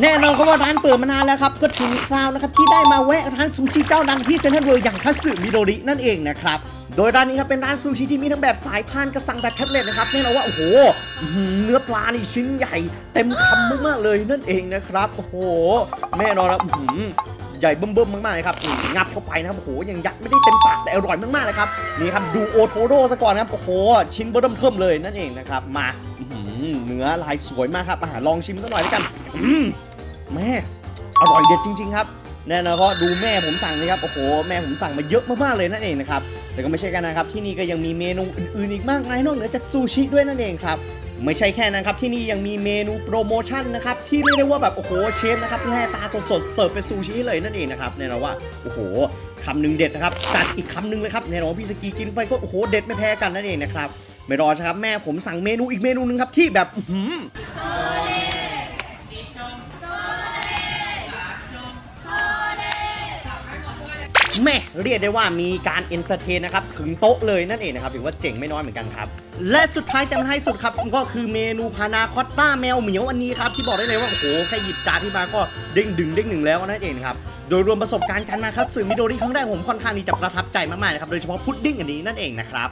แน่นอนครับว่าร้านเปิดมานานแล้วครับก็ถึงคราวนะครับที่ได้มาแวะร้านซูชิเจ้าดังที่เซ็นทรัลเวิลด์อย่างคัตสึมิโดรินั่นเองนะครับโดยร้านนี้ครับเป็นร้านซูชิที่มีทั้งแบบสายพานกระสังแบบแท็บเล็ตนะครับแน่นอนว่าโอ้โหเนื้อปลานี่ชิ้นใหญ่ เต็มคำมากๆเลยนั่นเองนะครับโอ้โหแน่นอนครับอื้อหือ ใหญ่เบิ่มๆมากๆเลยครับนี่งับเข้าไปนะครับโอ้โหยังยัดไม่ได้เต็มปากแต่อร่อยมากๆเลยครับนี่ครับดูโอโทโร่ซะก่อนนะครับโอ้โหชิ้นเบิ่มเทิมเลยนั่นเองนะครับมาเนื้อลายสวยมากครับอาหารลองชิมสักหน่อยแล้วกันแม่อร่อยเด็ดจริง ๆ ครับแน่นอนเพราะดูแม่ผมสั่งเลยครับโอ้โหแม่ผมสั่งมาเยอะมากๆเลยนั่นเองนะครับแต่ก็ไม่ใช่แค่นั้นครับที่นี่ก็ยังมีเมนูอื่นๆอีกมากมายนอกเหนือจากซูชิด้วยนั่นเองครับ ไม่ใช่แค่นั้นครับที่นี่ยังมีเมนูโปรโมชั่นนะครับที่เรียกได้ว่าแบบโอ้โหเชฟนะครับแล่ปลาสดๆเสิร์ฟเป็นซูชิเลยนั่นเองนะครับแน่นอนว่าโอ้โหคำหนึ่งเด็ดนะครับจัดอีกคำหนึ่งเลยครับแน่นอนพี่สกีกินไปก็โอ้โหเด็ดไม่แพ้กันนั่นเองนะครับไม่รอช้าครับแม่ผมสั่งเมนูอีกเมนูหนึงครับที่แบบหือ แม่เรียกได้ว่ามีการเอนเตอร์เทนนะครับถึงโต๊ะเลยนั่นเองนะครับถือว่าเจ๋งไม่น้อยเหมือนกันครับ และสุดท้ายแต่ไม่ท้ายสุดครับก็คือเมนูพานาคอตต้าแมวเหมียวอันนี้ครับที่บอกได้เลยว่าโอ้โหแค่หยิบจานที่มาก็เด้งดึงเด้งหนึ่งแล้วนั่นเองครับโดยรวมประสบการณ์การมาคัตสึมิโดริครั้งแรกผมค่อนข้างที่จะประทับใจมากๆนะครับโดยเฉพาะพุดดิ้งอันนี้นั่นเองนะครับ